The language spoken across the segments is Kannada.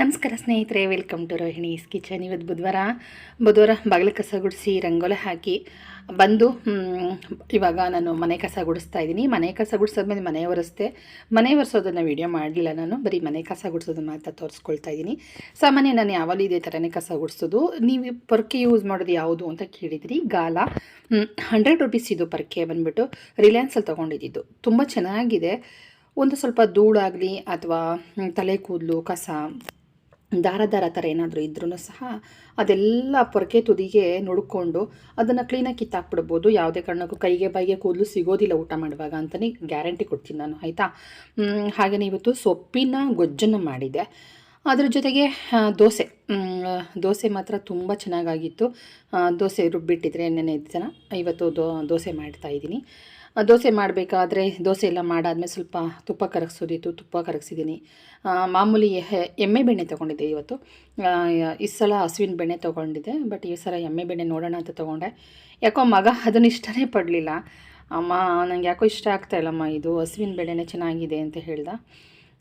ನಮಸ್ಕಾರ ಸ್ನೇಹಿತರೆ ವೆಲ್ಕಮ್ ಟು ರೋಹಿಣೀಸ್ ಕಿಚನ್ ಇವತ್ತು ಬುಧವಾರ ಬುಧವಾರ ಬಾಗಿಲು ಕಸ ಗುಡಿಸಿ ರಂಗೋಲೆ ಹಾಕಿ ಬಂದು ಇವಾಗ ನಾನು ಮನೆ ಕಸ ಗುಡಿಸ್ತಾ ಇದ್ದೀನಿ. ಮನೆ ಕಸ ಗುಡಿಸೋದ್ಮೇಲೆ ಮನೆ ಒರೆಸ್ದೆ, ಮನೆ ಒರೆಸೋದನ್ನು ವೀಡಿಯೋ ಮಾಡಲಿಲ್ಲ ನಾನು. ಬರೀ ಮನೆ ಕಸ ಗುಡಿಸೋದು ಮಾತ್ರ ತೋರಿಸ್ಕೊಳ್ತಾ ಇದ್ದೀನಿ. ಸಾಮಾನ್ಯ ನಾನು ಯಾವಾಗಲೂ ಇದೇ ಥರನೇ ಕಸ ಗುಡಿಸೋದು. ನೀವು ಪೊರ್ಕೆ ಯೂಸ್ ಮಾಡೋದು ಯಾವುದು ಅಂತ ಕೇಳಿದಿರಿ. ಗಾಲ ಹಂಡ್ರೆಡ್ ರುಪೀಸ್ ಇದು ಪರ್ಕೆ ಬಂದುಬಿಟ್ಟು ರಿಲಯನ್ಸಲ್ಲಿ ತೊಗೊಂಡಿದ್ದು. ತುಂಬ ಚೆನ್ನಾಗಿದೆ. ಒಂದು ಸ್ವಲ್ಪ ಧೂಳಾಗಲಿ ಅಥವಾ ತಲೆ ಕೂದಲು ಕಸ ದಾರ ದಾರ ಥರ ಏನಾದರೂ ಇದ್ರೂ ಸಹ ಅದೆಲ್ಲ ಪೊರಕೆ ತುದಿಗೆ ನುಡ್ಕೊಂಡು ಅದನ್ನು ಕ್ಲೀನಾಗಿ ಕಿತ್ತಾಕ್ಬಿಡ್ಬೋದು. ಯಾವುದೇ ಕಾರಣಕ್ಕೂ ಕೈಗೆ ಬಾಯಿಗೆ ಕೂದಲು ಸಿಗೋದಿಲ್ಲ ಊಟ ಮಾಡುವಾಗ ಅಂತಲೇ ಗ್ಯಾರಂಟಿ ಕೊಡ್ತೀನಿ ನಾನು ಆಯಿತಾ? ಹಾಗೆಯೇ ಇವತ್ತು ಸೊಪ್ಪಿನ ಗೊಜ್ಜನ್ನು ಮಾಡಿದೆ. ಅದ್ರ ಜೊತೆಗೆ ದೋಸೆ. ದೋಸೆ ಮಾತ್ರ ತುಂಬ ಚೆನ್ನಾಗಾಗಿತ್ತು. ದೋಸೆ ರುಬ್ಬಿಟ್ಟಿದ್ರೆ ನೆನೆ ಜನ ಇವತ್ತು ದೋ ದೋಸೆ ಮಾಡ್ತಾ ಇದ್ದೀನಿ. ಆ, ದೋಸೆ ಮಾಡಬೇಕಾದ್ರೆ ದೋಸೆ ಎಲ್ಲ ಮಾಡಾದ್ಮೇಲೆ ಸ್ವಲ್ಪ ತುಪ್ಪ ಕರಗಿಸೋದಿತ್ತು, ತುಪ್ಪ ಕರಗಿಸಿದ್ದೀನಿ. ಮಾಮೂಲಿ ಎಮ್ಮೆ ಬೆಣ್ಣೆ ತೊಗೊಂಡಿದ್ದೆ ಇವತ್ತು. ಈ ಸಲ ಹಸುವಿನ ಬೆಣ್ಣೆ ತೊಗೊಂಡಿದ್ದೆ, ಬಟ್ ಈ ಸಲ ಎಮ್ಮೆ ಬೆಣ್ಣೆ ನೋಡೋಣ ಅಂತ ತೊಗೊಂಡೆ. ಯಾಕೋ ಮಗ ಅದನ್ನು ಇಷ್ಟನೇ ಪಡಲಿಲ್ಲ. ಅಮ್ಮ ನನಗೆ ಯಾಕೋ ಇಷ್ಟ ಆಗ್ತಾ ಇಲ್ಲಮ್ಮ ಇದು, ಹಸುವಿನ ಬೆಣ್ಣೆನೇ ಚೆನ್ನಾಗಿದೆ ಅಂತ ಹೇಳ್ದ.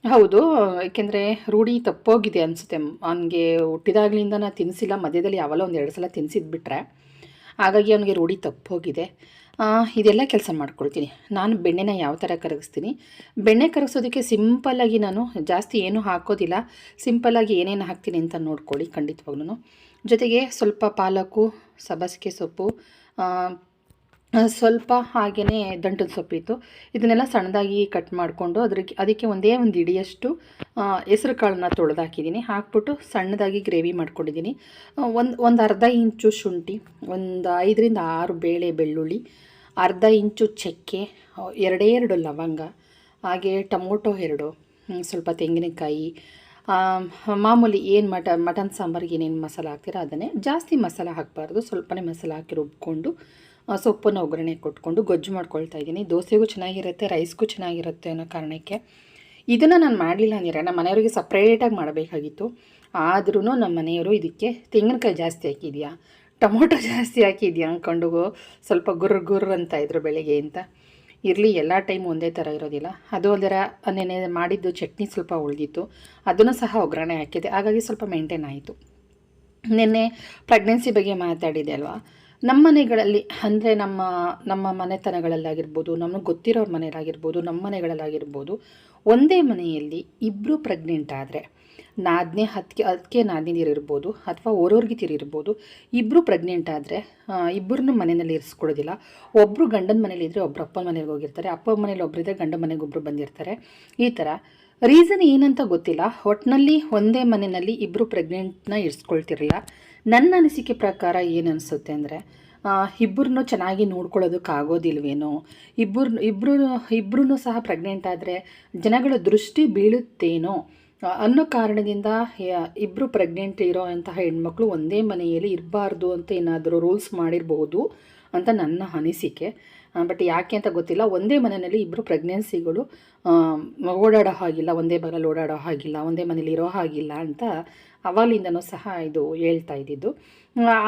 ಹೌದು, ಏಕೆಂದರೆ ರೂಢಿ ತಪ್ಪೋಗಿದೆ ಅನಿಸುತ್ತೆ. ಅವನಿಗೆ ಹುಟ್ಟಿದಾಗ್ಲಿಂದ ನಾನು ತಿನ್ನಿಸಿಲ್ಲ ಮಧ್ಯದಲ್ಲಿ ಯಾವಲ್ಲ ಒಂದು ಎರಡು ಸಲ ತಿನ್ನಿಸಿದ್ಬಿಟ್ರೆ ಹಾಗಾಗಿ ಅವನಿಗೆ ರೂಢಿ ತಪ್ಪೋಗಿದೆ. ಇದೆಲ್ಲ ಕೆಲಸ ಮಾಡ್ಕೊಳ್ತೀನಿ. ನಾನು ಬೆಣ್ಣೆನ ಯಾವ ಥರ ಕರಗಿಸ್ತೀನಿ? ಬೆಣ್ಣೆ ಕರಗಿಸೋದಕ್ಕೆ ಸಿಂಪಲ್ಲಾಗಿ ನಾನು ಜಾಸ್ತಿ ಏನೂ ಹಾಕೋದಿಲ್ಲ. ಸಿಂಪಲ್ಲಾಗಿ ಏನೇನು ಹಾಕ್ತೀನಿ ಅಂತ ನೋಡ್ಕೊಳ್ಳಿ ಖಂಡಿತವಾಗ್ಲೂ ಜೊತೆಗೆ ಸ್ವಲ್ಪ ಪಾಲಕು ಸಬಸಿಗೆ ಸೊಪ್ಪು ಸ್ವಲ್ಪ ಹಾಗೆಯೇ ದಂಟದ ಸೊಪ್ಪಿತ್ತು. ಇದನ್ನೆಲ್ಲ ಸಣ್ಣದಾಗಿ ಕಟ್ ಮಾಡಿಕೊಂಡು ಅದಕ್ಕೆ ಅದಕ್ಕೆ ಒಂದೇ ಒಂದು ಇಡಿಯಷ್ಟು ಹೆಸರು ಕಾಳನ್ನ ತೊಳೆದಾಕಿದ್ದೀನಿ. ಹಾಕ್ಬಿಟ್ಟು ಸಣ್ಣದಾಗಿ ಗ್ರೇವಿ ಮಾಡ್ಕೊಂಡಿದ್ದೀನಿ. ಒಂದು ಒಂದು ಅರ್ಧ ಇಂಚು ಶುಂಠಿ, ಒಂದು ಐದರಿಂದ ಆರು ಬೇಳೆ ಬೆಳ್ಳುಳ್ಳಿ, ಅರ್ಧ ಇಂಚು ಚಕ್ಕೆ ಎರಡೇ ಎರಡು ಲವಂಗ, ಹಾಗೆ ಟೊಮೊಟೊ ಎರಡು ಸ್ವಲ್ಪ ತೆಂಗಿನಕಾಯಿ ಮಾಮೂಲಿ ಏನು ಮಟ, ಮಟನ್ ಸಾಂಬಾರಿಗೆ ಏನೇನು ಮಸಾಲ ಹಾಕ್ತೀರೋ ಅದನ್ನೇ ಜಾಸ್ತಿ ಮಸಾಲ ಹಾಕಬಾರ್ದು. ಸ್ವಲ್ಪನೇ ಮಸಾಲ ಹಾಕಿ ರುಬ್ಕೊಂಡು ಸೊಪ್ಪನ್ನು ಒಗ್ಗರಣೆ ಕೊಟ್ಕೊಂಡು ಗೊಜ್ಜು ಮಾಡ್ಕೊಳ್ತಾ ಇದ್ದೀನಿ. ದೋಸೆಗೂ ಚೆನ್ನಾಗಿರುತ್ತೆ ರೈಸ್ಗೂ ಚೆನ್ನಾಗಿರುತ್ತೆ ಅನ್ನೋ ಕಾರಣಕ್ಕೆ. ಇದನ್ನು ನಾನು ಮಾಡಲಿಲ್ಲ ಅಂದರೆ ನಮ್ಮ ಮನೆಯವರಿಗೆ ಸಪ್ರೇಟಾಗಿ ಮಾಡಬೇಕಾಗಿತ್ತು. ಆದ್ರೂ ನಮ್ಮ ಮನೆಯವರು ಇದಕ್ಕೆ ತೆಂಗಿನಕಾಯಿ ಜಾಸ್ತಿ ಹಾಕಿದೆಯಾ? ಟೊಮೊಟೊ ಜಾಸ್ತಿ ಹಾಕಿದೆಯಾ ಅಂದ್ಕೊಂಡು ಸ್ವಲ್ಪ ಗುರ್ರ ಗುರ್ರ ಅಂತ ಇದ್ರು ಬೆಳಿಗ್ಗೆ ಅಂತ. ಇರಲಿ, ಎಲ್ಲ ಟೈಮ್ ಒಂದೇ ಥರ ಇರೋದಿಲ್ಲ. ಅದು ಅದರ ನೆನೆ ಮಾಡಿದ್ದು ಚಟ್ನಿ ಸ್ವಲ್ಪ ಉಳಿದಿತ್ತು. ಅದನ್ನು ಸಹ ಒಗ್ಗರಣೆ ಹಾಕಿದೆ. ಹಾಗಾಗಿ ಸ್ವಲ್ಪ ಮೇಂಟೈನ್ ಆಯಿತು. ನಿನ್ನೆ ಪ್ರೆಗ್ನೆನ್ಸಿ ಬಗ್ಗೆ ಮಾತಾಡಿದೆ ಅಲ್ವಾ? ನಮ್ಮ ಮನೆಗಳಲ್ಲಿ ಅಂದರೆ ನಮ್ಮ ನಮ್ಮ ಮನೆತನಗಳಲ್ಲಾಗಿರ್ಬೋದು, ನಮಗೆ ಗೊತ್ತಿರೋರ ಮನೆಯಲ್ಲಾಗಿರ್ಬೋದು, ನಮ್ಮ ಮನೆಗಳಲ್ಲಾಗಿರ್ಬೋದು, ಒಂದೇ ಮನೆಯಲ್ಲಿ ಇಬ್ಬರು ಪ್ರೆಗ್ನೆಂಟ್ ಆದರೆ, ನಾದನೇ ಹತ್ತಿಗೆ ಅದಕ್ಕೆ ನಾದಿನಿರು ಇರ್ಬೋದು, ಅಥವಾ ಓರೋರ್ಗಿತಿರು ಇರ್ಬೋದು ಇಬ್ಬರು ಪ್ರೆಗ್ನೆಂಟ್ ಆದರೆ ಇಬ್ಬರನ್ನು ಮನೆಯಲ್ಲಿ ಇರಿಸ್ಕೊಡೋದಿಲ್ಲ ಒಬ್ಬರು ಗಂಡನ ಮನೇಲಿ ಇದ್ದರೆ ಒಬ್ಬರು ಅಪ್ಪನ ಮನೆಗೆ ಹೋಗಿರ್ತಾರೆ, ಅಪ್ಪನ ಮನೇಲಿ ಒಬ್ಬರಿದ್ದರೆ ಗಂಡನ ಮನೆಗೆ ಒಬ್ಬರು ಬಂದಿರ್ತಾರೆ. ಈ ಥರ ರೀಸನ್ ಏನಂತ ಗೊತ್ತಿಲ್ಲ. ಒಟ್ಟಿನಲ್ಲಿ ಒಂದೇ ಮನೆಯಲ್ಲಿ ಇಬ್ಬರು ಪ್ರೆಗ್ನೆಂಟ್ನ ಇರಿಸ್ಕೊಳ್ತಿರಲಿಲ್ಲ. ನನ್ನ ಅನಿಸಿಕೆ ಪ್ರಕಾರ ಏನು ಅನಿಸುತ್ತೆ ಅಂದರೆ ಇಬ್ಬರನ್ನೂ ಚೆನ್ನಾಗಿ ನೋಡ್ಕೊಳ್ಳೋದಕ್ಕಾಗೋದಿಲ್ವೇನೋ ಇಬ್ಬರು ಇಬ್ಬರು ಇಬ್ಬರೂ ಸಹ ಪ್ರೆಗ್ನೆಂಟ್ ಆದರೆ ಜನಗಳ ದೃಷ್ಟಿ ಬೀಳುತ್ತೇನೋ ಅನ್ನೋ ಕಾರಣದಿಂದ ಇಬ್ಬರು ಪ್ರೆಗ್ನೆಂಟ್ ಇರೋ ಅಂತಹ ಹೆಣ್ಮಕ್ಳು ಒಂದೇ ಮನೆಯಲ್ಲಿ ಇರಬಾರ್ದು ಅಂತ ಏನಾದರೂ ರೂಲ್ಸ್ ಮಾಡಿರಬಹುದು ಅಂತ ನನ್ನ ಅನಿಸಿಕೆ. ಬಟ್ ಯಾಕೆ ಅಂತ ಗೊತ್ತಿಲ್ಲ. ಒಂದೇ ಮನೆಯಲ್ಲಿ ಇಬ್ಬರು ಪ್ರೆಗ್ನೆನ್ಸಿಗಳು ಓಡಾಡೋ ಹಾಗಿಲ್ಲ, ಒಂದೇ ಬಗಲಲ್ಲಿ ಓಡಾಡೋ ಹಾಗಿಲ್ಲ, ಒಂದೇ ಮನೇಲಿ ಇರೋ ಹಾಗಿಲ್ಲ ಅಂತ ಅವಾಗಲಿಂದನೂ ಸಹ ಇದು ಹೇಳ್ತಾ ಇದ್ದಿದ್ದು.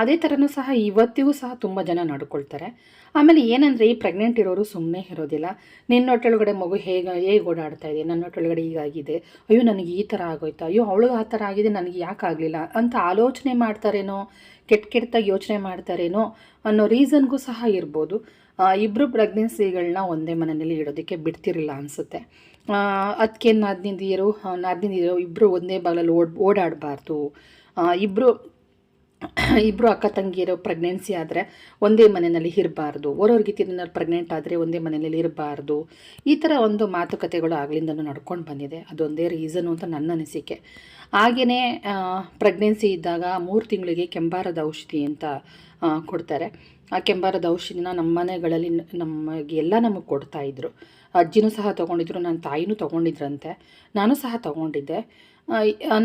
ಅದೇ ಥರನೂ ಸಹ ಇವತ್ತಿಗೂ ಸಹ ತುಂಬ ಜನ ನಡ್ಕೊಳ್ತಾರೆ. ಆಮೇಲೆ ಏನಂದರೆ, ಈ ಪ್ರೆಗ್ನೆಂಟ್ ಇರೋರು ಸುಮ್ಮನೆ ಇರೋದಿಲ್ಲ. ನಿನ್ನ ಹೊಟ್ಟೆಯೊಳಗಡೆ ಮಗು ಹೇಗೆ ಹೇಗೆ ಓಡಾಡ್ತಾ ಇದೆ? ನನ್ನ ಹೊಟ್ಟೆಯೊಳಗಡೆ ಹೀಗಾಗಿದೆ ಅಯ್ಯೋ, ನನಗೆ ಈ ಥರ ಆಗೋಯ್ತಾ. ಅಯ್ಯೋ, ಅವಳಿಗೆ ಆ ಥರ ಆಗಿದೆ, ನನಗೆ ಯಾಕೆ ಆಗಲಿಲ್ಲ ಅಂತ ಆಲೋಚನೆ ಮಾಡ್ತಾರೇನೋ, ಕೆಟ್ಟ ಕೆಟ್ಟದಾಗಿ ಯೋಚನೆ ಮಾಡ್ತಾರೇನೋ ಅನ್ನೋ ರೀಸನ್ಗೂ ಸಹ ಇರ್ಬೋದು. ಇಬ್ಬರು ಪ್ರೆಗ್ನೆನ್ಸಿಗಳನ್ನ ಒಂದೇ ಮನೆಯಲ್ಲಿ ಇಡೋದಕ್ಕೆ ಬಿಡ್ತಿರಲಿಲ್ಲ ಅನಿಸುತ್ತೆ. ಅದಕ್ಕೆ ನಾದಿನಿಯರು ನಾದಿನಿಯರು ಇಬ್ಬರು ಒಂದೇ ಬಾಗಲಲ್ಲಿ ಓಡ್, ಓಡಾಡಬಾರ್ದು. ಇಬ್ಬರು ಇಬ್ಬರು ಅಕ್ಕ ತಂಗಿಯರು ಪ್ರೆಗ್ನೆನ್ಸಿ ಆದರೆ ಒಂದೇ ಮನೆಯಲ್ಲಿ ಇರಬಾರ್ದು. ಓರೋರ್ಗಿತ್ತಿನಲ್ಲಿ ಪ್ರೆಗ್ನೆಂಟ್ ಆದರೆ ಒಂದೇ ಮನೆಯಲ್ಲಿ ಇರಬಾರ್ದು. ಈ ಥರ ಒಂದು ಮಾತುಕತೆಗಳು ಆಗ್ಲಿಂದನೂ ನಡ್ಕೊಂಡು ಬಂದಿದೆ. ಅದೊಂದೇ ರೀಸನು ಅಂತ ನನ್ನ ಅನಿಸಿಕೆ. ಹಾಗೆಯೇ ಪ್ರೆಗ್ನೆನ್ಸಿ ಇದ್ದಾಗ ಮೂರು ತಿಂಗಳಿಗೆ ಕೆಂಬಾರದ ಔಷಧಿ ಅಂತ ಕೊಡ್ತಾರೆ. ಆ ಕೆಂಬಾರದ ಔಷಧಿನ ನಮ್ಮ ಮನೆಗಳಲ್ಲಿ ನಮಗೆ ಎಲ್ಲ ನಮಗೆ ಕೊಡ್ತಾಯಿದ್ರು ಅಜ್ಜಿನೂ ಸಹ ತೊಗೊಂಡಿದ್ರು, ನನ್ನ ತಾಯಿನೂ ತೊಗೊಂಡಿದ್ರಂತೆ. ನಾನು ಸಹ ತೊಗೊಂಡಿದ್ದೆ.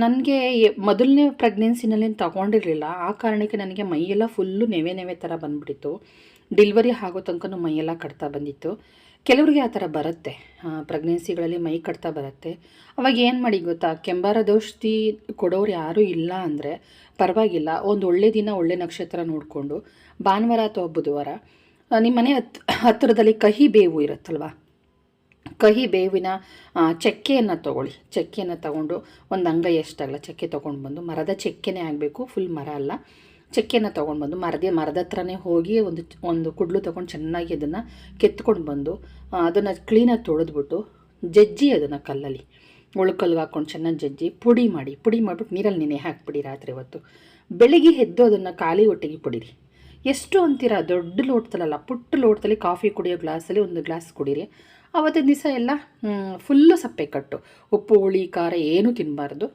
ನನಗೆ ಮೊದಲನೇ ಪ್ರೆಗ್ನೆನ್ಸಿನಲ್ಲಿ ತಗೊಂಡಿರಲಿಲ್ಲ. ಆ ಕಾರಣಕ್ಕೆ ನನಗೆ ಮೈಯೆಲ್ಲ ಫುಲ್ಲು ನೆವೆ ನೆವೆ ಥರ ಬಂದುಬಿಟ್ಟಿತ್ತು. ಡಿಲ್ವರಿ ಆಗೋ ತನಕನೂ ಮೈಯೆಲ್ಲ ಕಟ್ತಾ ಬಂದಿತ್ತು. ಕೆಲವರಿಗೆ ಆ ಥರ ಬರುತ್ತೆ. ಪ್ರೆಗ್ನೆನ್ಸಿಗಳಲ್ಲಿ ಮೈ ಕಟ್ತಾ ಬರುತ್ತೆ. ಅವಾಗ ಏನು ಮಾಡಿ ಗೊತ್ತಾ? ಕೆಂಬಾರದ ಔಷಧಿ ಕೊಡೋರು ಯಾರೂ ಇಲ್ಲ ಅಂದರೆ ಪರವಾಗಿಲ್ಲ. ಒಂದು ಒಳ್ಳೆ ದಿನ, ಒಳ್ಳೆ ನಕ್ಷತ್ರ ನೋಡಿಕೊಂಡು, ಭಾನುವಾರ ಅಥವಾ ಬುಧವಾರ ನಿಮ್ಮ ಮನೆ ಹತ್, ಹತ್ತಿರದಲ್ಲಿ ಕಹಿ ಬೇವು ಇರುತ್ತಲ್ವ? ಕಹಿ ಬೇವಿನ ಚಕ್ಕೆಯನ್ನು ತೊಗೊಳ್ಳಿ. ಚಕ್ಕೆಯನ್ನು ತೊಗೊಂಡು ಒಂದು ಅಂಗೈ ಎಷ್ಟಾಗಲ್ಲ ಚಕ್ಕೆ ತೊಗೊಂಡು ಬಂದು ಮರದ ಚಕ್ಕೆನೇ ಆಗಬೇಕು ಫುಲ್ ಮರ ಅಲ್ಲ. ಚಕ್ಕೆನ ತೊಗೊಂಡು ಬಂದು ಮರದ ಮರದ ಹತ್ರನೇ ಹೋಗಿ ಒಂದು ಒಂದು ಕುಡ್ಲು ತೊಗೊಂಡು ಚೆನ್ನಾಗಿ ಅದನ್ನು ಕೆತ್ಕೊಂಡು ಬಂದು ಅದನ್ನು ಕ್ಲೀನಾಗಿ ತೊಳೆದ್ಬಿಟ್ಟು ಜಜ್ಜಿ ಅದನ್ನು ಕಲ್ಲಲ್ಲಿ. ಉಳ್ಕಲ್ಗೆ ಹಾಕ್ಕೊಂಡು ಚೆನ್ನಾಗಿ ಜಜ್ಜಿ, ಪುಡಿ ಮಾಡಿ, ಪುಡಿ ಮಾಡಿಬಿಟ್ಟು ನೀರಲ್ಲಿ ನೆನೆ ಹಾಕ್ಬಿಡಿ ರಾತ್ರಿ ಹೊತ್ತು. ಬೆಳಿಗ್ಗೆ ಎದ್ದು ಅದನ್ನು ಖಾಲಿ ಹೊಟ್ಟೆಗೆ ಪುಡಿರಿ ಎಷ್ಟು ಅಂತೀರ, ದೊಡ್ಡ ಲೋಟದಲ್ಲ ಪುಟ್ಟ ಲೋಟದಲ್ಲಿ ಕಾಫಿ ಕುಡಿಯೋ ಗ್ಲಾಸಲ್ಲಿ ಒಂದು ಗ್ಲಾಸ್ ಕುಡೀರಿ. ಅವತ್ತಿನ ದಿವಸ ಎಲ್ಲ ಫುಲ್ಲು ಸಪ್ಪೆ ಕಟ್ಟು. ಉಪ್ಪು, ಹುಳಿ, ಖಾರ ಏನೂ ತಿನ್ನಬಾರ್ದು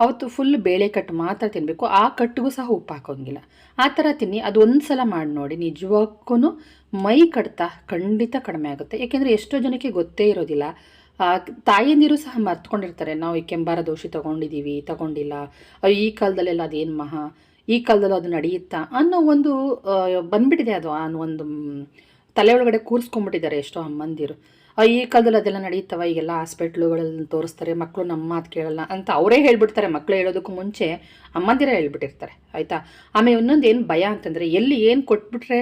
ಅವತ್ತು ಫುಲ್ ಬೇಳೆ ಕಟ್ಟು ಮಾತ್ರ ತಿನ್ನಬೇಕು ಆ ಕಟ್ಟಿಗೂ ಸಹ ಉಪ್ಪು ಹಾಕೋಂಗಿಲ್ಲ. ಆ ಥರ ತಿನ್ನಿ. ಅದು ಒಂದು ಸಲ ಮಾಡಿ ನೋಡಿ. ನಿಜವಾಗೂ ಮೈ ಕಡ್ತ ಖಂಡಿತ ಕಡಿಮೆ ಆಗುತ್ತೆ. ಏಕೆಂದರೆ ಎಷ್ಟೋ ಜನಕ್ಕೆ ಗೊತ್ತೇ ಇರೋದಿಲ್ಲ. ತಾಯಿಯಂದಿರು ಸಹ ಮರ್ತ್ಕೊಂಡಿರ್ತಾರೆ. ನಾವು ಈ ಕೆಂಬಾರ ದೋಷಿ ತೊಗೊಂಡಿದ್ದೀವಿ ತಗೊಂಡಿಲ್ಲ. ಈ ಕಾಲದಲ್ಲೆಲ್ಲ ಅದೇನು ಮಹಾ. ಈ ಕಾಲದಲ್ಲೂ ಅದು ನಡೆಯುತ್ತಾ ಅನ್ನೋ ಒಂದು ಬಂದ್ಬಿಟ್ಟಿದೆ ಅದು. ಅನ್ನೋ ಒಂದು ತಲೆ ಒಳಗಡೆ ಕೂರಿಸ್ಕೊಂಡ್ಬಿಟ್ಟಿದ್ದಾರೆ ಎಷ್ಟೋ ಅಮ್ಮಂದಿರು. ಈ ಕಾಲದಲ್ಲಿ ಅದೆಲ್ಲ ನಡೀತವ, ಈಗೆಲ್ಲ ಹಾಸ್ಪಿಟ್ಲುಗಳಲ್ಲಿ ತೋರಿಸ್ತಾರೆ ಮಕ್ಕಳು ನಮ್ಮ ಮಾತು ಕೇಳಲ್ಲ ಅಂತ ಅವರೇ ಹೇಳ್ಬಿಡ್ತಾರೆ. ಮಕ್ಕಳು ಹೇಳೋದಕ್ಕೂ ಮುಂಚೆ ಅಮ್ಮಂದಿರ ಹೇಳ್ಬಿಟ್ಟಿರ್ತಾರೆ, ಆಯಿತಾ? ಆಮೇಲೆ ಇನ್ನೊಂದು ಏನು ಭಯ ಅಂತಂದರೆ, ಎಲ್ಲಿ ಏನು ಕೊಟ್ಬಿಟ್ರೆ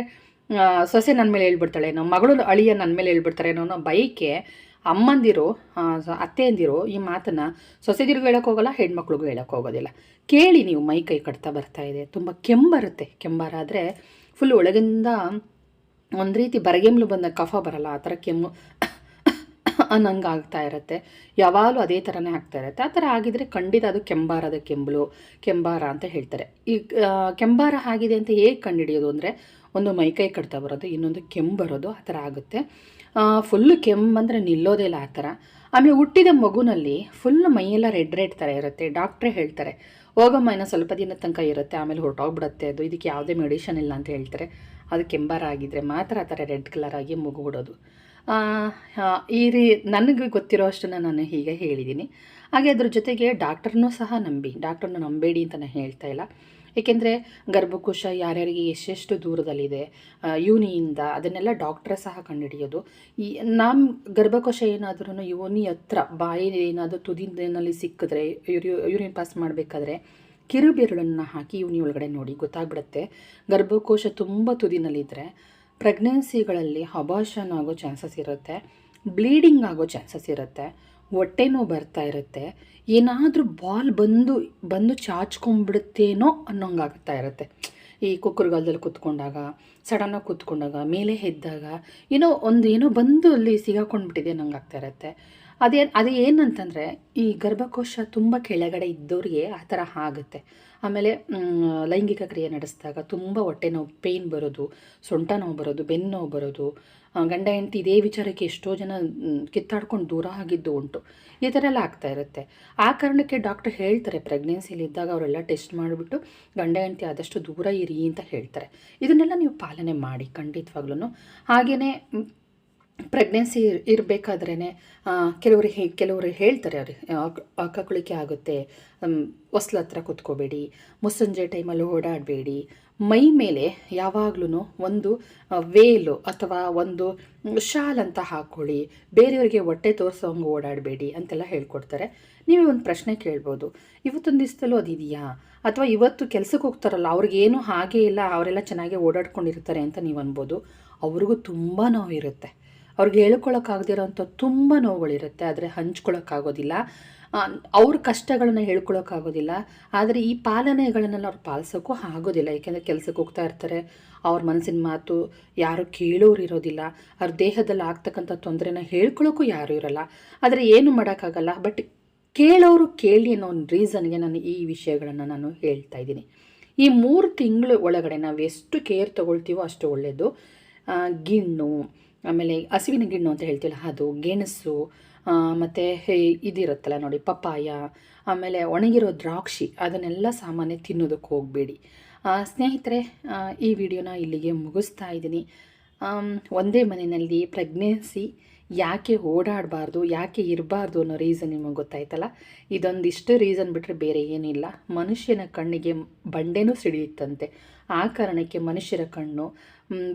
ಸೊಸೆ ನನ್ನ ಮೇಲೆ ಹೇಳ್ಬಿಡ್ತಾಳೆ, ನಮ್ಮ ಮಗಳು ಅಳಿಯ ನನ್ನ ಮೇಲೆ ಹೇಳ್ಬಿಡ್ತಾರೆ ಅನ್ನೋ ಬೈಕೆ ಅಮ್ಮಂದಿರು ಅತ್ತೆಯಂದಿರು ಈ ಮಾತನ್ನು ಸೊಸೆದಿರಿಗೂ ಹೇಳೋಕೆ ಹೋಗಲ್ಲ, ಹೆಣ್ಮಕ್ಳಿಗೂ ಹೇಳೋಕೆ ಹೋಗೋದಿಲ್ಲ. ಕೇಳಿ ನೀವು, ಮೈ ಕೈ ಕಟ್ತಾ ಬರ್ತಾ ಇದೆ. ತುಂಬ ಕೆಂಬರುತ್ತೆ ಕೆಂಬರಾದರೆ ಫುಲ್ ಒಳಗಿಂದ ಒಂದು ರೀತಿ ಬರಗೆಮ್ಲು ಬಂದ ಕಫ ಬರಲ್ಲ, ಆ ಥರ ಕೆಮ್ಮು. ಅನ್ನಂಗೆ ಆಗ್ತಾ ಇರುತ್ತೆ. ಯಾವಾಗಲೂ ಅದೇ ಥರನೇ ಆಗ್ತಾ ಇರುತ್ತೆ. ಆ ಥರ ಆಗಿದ್ರೆ ಖಂಡಿತ ಅದು ಕೆಂಬಾರದ ಕೆಂಬಲು ಕೆಂಬಾರ ಅಂತ ಹೇಳ್ತಾರೆ. ಈ ಕೆಂಬಾರ ಆಗಿದೆ ಅಂತ ಹೇಗೆ ಕಂಡುಹಿಡಿಯೋದು ಅಂದರೆ ಒಂದು ಮೈಕೈ ಕಟ್ತಾ ಬರೋದು, ಇನ್ನೊಂದು ಕೆಮ್ಮು ಬರೋದು, ಆ ಥರ ಆಗುತ್ತೆ. ಫುಲ್ಲು ಕೆಮ್ಮಂದರೆ ನಿಲ್ಲೋದೇ ಇಲ್ಲ ಆ ಥರ. ಆಮೇಲೆ ಹುಟ್ಟಿದ ಮಗುನಲ್ಲಿ ಫುಲ್ ಮೈಯೆಲ್ಲ ರೆಡ್ ರೆಡ್ ಥರ ಇರುತ್ತೆ. ಡಾಕ್ಟ್ರೇ ಹೇಳ್ತಾರೆ, ಹೋಗಮ್ಮ, ಇನ್ನೂ ಸ್ವಲ್ಪ ದಿನ ತನಕ ಇರುತ್ತೆ, ಆಮೇಲೆ ಹೊರಟೋಗ್ಬಿಡುತ್ತೆ ಅದು. ಇದಕ್ಕೆ ಯಾವುದೇ ಮೆಡಿಷನ್ ಇಲ್ಲ ಅಂತ ಹೇಳ್ತಾರೆ. ಅದು ಕೆಂಬಾರ ಆಗಿದ್ದರೆ ಮಾತ್ರ ಆ ಥರ ರೆಡ್ ಕಲರ್ ಆಗಿ ಮಗು ಬಿಡೋದು ಈ ರೀ ನನಗೆ ಗೊತ್ತಿರೋ ಅಷ್ಟನ್ನು ನಾನು ಹೀಗೆ ಹೇಳಿದ್ದೀನಿ. ಹಾಗೆ ಅದ್ರ ಜೊತೆಗೆ ಡಾಕ್ಟರ್ನೂ ಸಹ ನಂಬಿ, ಡಾಕ್ಟರ್ನ ನಂಬೇಡಿ ಅಂತ ನಾನು ಹೇಳ್ತಾ ಇಲ್ಲ. ಏಕೆಂದರೆ ಗರ್ಭಕೋಶ ಯಾರ್ಯಾರಿಗೆ ಎಷ್ಟೆಷ್ಟು ದೂರದಲ್ಲಿದೆ ಯೂನಿಯಿಂದ ಅದನ್ನೆಲ್ಲ ಡಾಕ್ಟ್ರ ಸಹ ಕಂಡುಹಿಡಿಯೋದು. ಈ ನಮ್ಮ ಗರ್ಭಕೋಶ ಏನಾದ್ರೂ ಯೋನಿ ಹತ್ರ ಬಾಯಿ ಏನಾದರೂ ತುದಿನಲ್ಲಿ ಸಿಕ್ಕಿದ್ರೆ ಯೂರಿನ್ ಪಾಸ್ ಮಾಡಬೇಕಾದ್ರೆ ಕಿರುಬೆರಳನ್ನು ಹಾಕಿ ಯೂನಿ ಒಳಗಡೆ ನೋಡಿ ಗೊತ್ತಾಗ್ಬಿಡುತ್ತೆ. ಗರ್ಭಕೋಶ ತುಂಬ ತುದಿನಲ್ಲಿದ್ದರೆ ಪ್ರೆಗ್ನೆನ್ಸಿಗಳಲ್ಲಿ ಅಬಾಷನ್ ಆಗೋ ಚಾನ್ಸಸ್ ಇರುತ್ತೆ ಬ್ಲೀಡಿಂಗ್ ಆಗೋ ಚಾನ್ಸಸ್ ಇರುತ್ತೆ, ಹೊಟ್ಟೆ ನೋವು ಬರ್ತಾ ಇರುತ್ತೆ, ಏನಾದರೂ ಬಾಲ್ ಬಂದು ಬಂದು ಚಾಚ್ಕೊಂಡ್ಬಿಡುತ್ತೇನೋ ಅನ್ನೋಂಗಾಗ್ತಾ ಇರುತ್ತೆ. ಈ ಕುಕ್ಕರ್ಗಾಲದಲ್ಲಿ ಕೂತ್ಕೊಂಡಾಗ ಸಡನ್ನಾಗಿ ಕೂತ್ಕೊಂಡಾಗ, ಮೇಲೆ ಎದ್ದಾಗ, ಏನೋ ಒಂದು ಏನೋ ಬಂದು ಅಲ್ಲಿ ಸಿಗಾಕೊಂಡ್ಬಿಟ್ಟಿದೆ ನಂಗೆ ಆಗ್ತಾ ಇರುತ್ತೆ. ಅದೇ ಅದೇ ಏನಂತಂದರೆ ಈ ಗರ್ಭಕೋಶ ತುಂಬ ಕೆಳಗಡೆ ಇದ್ದವ್ರಿಗೆ ಆ ಥರ ಆಗುತ್ತೆ. ಆಮೇಲೆ ಲೈಂಗಿಕ ಕ್ರಿಯೆ ನಡೆಸಿದಾಗ ತುಂಬ ಹೊಟ್ಟೆ ನೋವು ಪೇಯ್ನ್ ಬರೋದು, ಸೊಂಟ ನೋವು ಬರೋದು, ಬೆನ್ನು ನೋವು ಬರೋದು ಗಂಡ ಹೆಂಡತಿ ಇದೇ ವಿಚಾರಕ್ಕೆ ಎಷ್ಟೋ ಜನ ಕಿತ್ತಾಡ್ಕೊಂಡು ದೂರ ಆಗಿದ್ದು ಉಂಟು. ಈ ಥರ ಎಲ್ಲ ಆಗ್ತಾ ಇರುತ್ತೆ. ಆ ಕಾರಣಕ್ಕೆ ಡಾಕ್ಟರ್ ಹೇಳ್ತಾರೆ ಪ್ರೆಗ್ನೆನ್ಸಿಲಿ ಇದ್ದಾಗ ಅವರೆಲ್ಲ ಟೆಸ್ಟ್ ಮಾಡಿಬಿಟ್ಟು ಗಂಡ ಹೆಂಡತಿ ಆದಷ್ಟು ದೂರ ಇರಿ ಅಂತ ಹೇಳ್ತಾರೆ. ಇದನ್ನೆಲ್ಲ ನೀವು ಪಾಲನೆ ಮಾಡಿ ಖಂಡಿತವಾಗ್ಲೂ ಹಾಗೆಯೇ ಪ್ರೆಗ್ನೆನ್ಸಿ ಇರಬೇಕಾದ್ರೇ ಕೆಲವರು ಹೇ, ಕೆಲವರು ಹೇಳ್ತಾರೆ ಅವ್ರಿಗೆ ಕಕ್ಕಳಿಕೆ ಆಗುತ್ತೆ ಹೊಸ್ಲ ಹತ್ರ ಕೂತ್ಕೋಬೇಡಿ, ಮುಸ್ಸಂಜೆ ಟೈಮಲ್ಲಿ ಓಡಾಡಬೇಡಿ, ಮೈ ಮೇಲೆ ಯಾವಾಗ್ಲೂ ಒಂದು ವೇಲು ಅಥವಾ ಒಂದು ಶಾಲ್ ಅಂತ ಹಾಕ್ಕೊಳ್ಳಿ ಬೇರೆಯವರಿಗೆ ಹೊಟ್ಟೆ ತೋರಿಸೋಂಗೆ ಓಡಾಡಬೇಡಿ ಅಂತೆಲ್ಲ ಹೇಳ್ಕೊಡ್ತಾರೆ. ನೀವೇ ಒಂದು ಪ್ರಶ್ನೆ ಕೇಳ್ಬೋದು, ಇವತ್ತೊಂದು ದಿವಸದಲ್ಲೂ ಅದಿದೆಯಾ? ಅಥವಾ ಇವತ್ತು ಕೆಲಸಕ್ಕೆ ಹೋಗ್ತಾರಲ್ಲ, ಅವ್ರಿಗೇನು ಹಾಗೇ ಇಲ್ಲ, ಅವರೆಲ್ಲ ಚೆನ್ನಾಗಿ ಓಡಾಡ್ಕೊಂಡಿರ್ತಾರೆ ಅಂತ ನೀವು ಅನ್ಬೋದು. ಅವ್ರಿಗೂ ತುಂಬ ನೋವಿರುತ್ತೆ. ಅವ್ರಿಗೆ ಹೇಳ್ಕೊಳಕ್ಕಾಗದಿರೋಂಥ ತುಂಬ ನೋವುಗಳಿರುತ್ತೆ. ಆದರೆ ಹಂಚ್ಕೊಳಕ್ಕಾಗೋದಿಲ್ಲ. ಅವ್ರ ಕಷ್ಟಗಳನ್ನು ಹೇಳ್ಕೊಳಕ್ಕಾಗೋದಿಲ್ಲ. ಆದರೆ ಈ ಪಾಲನೆಗಳನ್ನೆಲ್ಲ ಅವ್ರು ಪಾಲಿಸೋಕ್ಕೂ ಆಗೋದಿಲ್ಲ. ಏಕೆಂದರೆ ಕೆಲಸಕ್ಕೆ ಹೋಗ್ತಾ ಇರ್ತಾರೆ. ಅವ್ರ ಮನಸ್ಸಿನ ಮಾತು ಯಾರು ಕೇಳೋರು ಇರೋದಿಲ್ಲ ಅವ್ರ ದೇಹದಲ್ಲಿ ಆಗ್ತಕ್ಕಂಥ ತೊಂದರೆನ ಹೇಳ್ಕೊಳ್ಳೋಕ್ಕೂ ಯಾರೂ ಇರೋಲ್ಲ. ಆದರೆ ಏನು ಮಾಡೋಕ್ಕಾಗಲ್ಲ. ಬಟ್ ಕೇಳೋರು ಕೇಳಿ ಅನ್ನೋ ಒಂದು ರೀಸನ್ಗೆ ನಾನು ಈ ವಿಷಯಗಳನ್ನು ನಾನು ಹೇಳ್ತಾ ಇದ್ದೀನಿ. ಈ ಮೂರು ತಿಂಗಳು ಒಳಗಡೆ ನಾವು ಎಷ್ಟು ಕೇರ್ ತಗೊಳ್ತೀವೋ ಅಷ್ಟು ಒಳ್ಳೆಯದು ಗಿಣ್ಣು, ಆಮೇಲೆ ಹಸುವಿನ ಗಿಣ್ಣು ಅಂತ ಹೇಳ್ತೀವಲ್ಲ, ಅದು ಗೆಣಸು ಮತ್ತು ಇದಿರುತ್ತಲ್ಲ ನೋಡಿ, ಪಪ್ಪಾಯ, ಆಮೇಲೆ ಒಣಗಿರೋ ದ್ರಾಕ್ಷಿ, ಅದನ್ನೆಲ್ಲ ಸಾಮಾನ್ಯ ತಿನ್ನೋದಕ್ಕೆ ಹೋಗಬೇಡಿ. ಸ್ನೇಹಿತರೆ ಈ ವಿಡಿಯೋನ ಇಲ್ಲಿಗೆ ಮುಗಿಸ್ತಾ ಇದ್ದೀನಿ. ಒಂದೇ ಮನೆಯಲ್ಲಿ ಪ್ರೆಗ್ನೆನ್ಸಿ ಯಾಕೆ ಓಡಾಡಬಾರ್ದು, ಯಾಕೆ ಇರಬಾರ್ದು ಅನ್ನೋ ರೀಸನ್ ನಿಮಗೆ ಗೊತ್ತಾಯ್ತಲ್ಲ? ಇದೊಂದಿಷ್ಟು ರೀಸನ್ ಬಿಟ್ಟರೆ ಬೇರೆ ಏನಿಲ್ಲ. ಮನುಷ್ಯನ ಕಣ್ಣಿಗೆ ಬಂಡೆನೂ ಸಿಡಿಯುತ್ತಂತೆ. ಆ ಕಾರಣಕ್ಕೆ ಮನುಷ್ಯರ ಕಣ್ಣು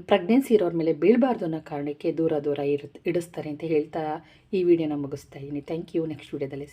ಪ್ರೆಗ್ನೆನ್ಸಿ ಇರೋರ ಮೇಲೆ ಬೀಳಬಾರ್ದು ಅನ್ನೋ ಕಾರಣಕ್ಕೆ ದೂರ ದೂರ ಇರು ಇಡಿಸ್ತಾರೆ ಅಂತ ಹೇಳ್ತಾ ಈ ವಿಡಿಯೋನ ಮುಗಿಸ್ತಾ ಇದ್ದೀನಿ. ಥ್ಯಾಂಕ್ ಯು ನೆಕ್ಸ್ಟ್ ವಿಡಿಯೋದಲ್ಲಿ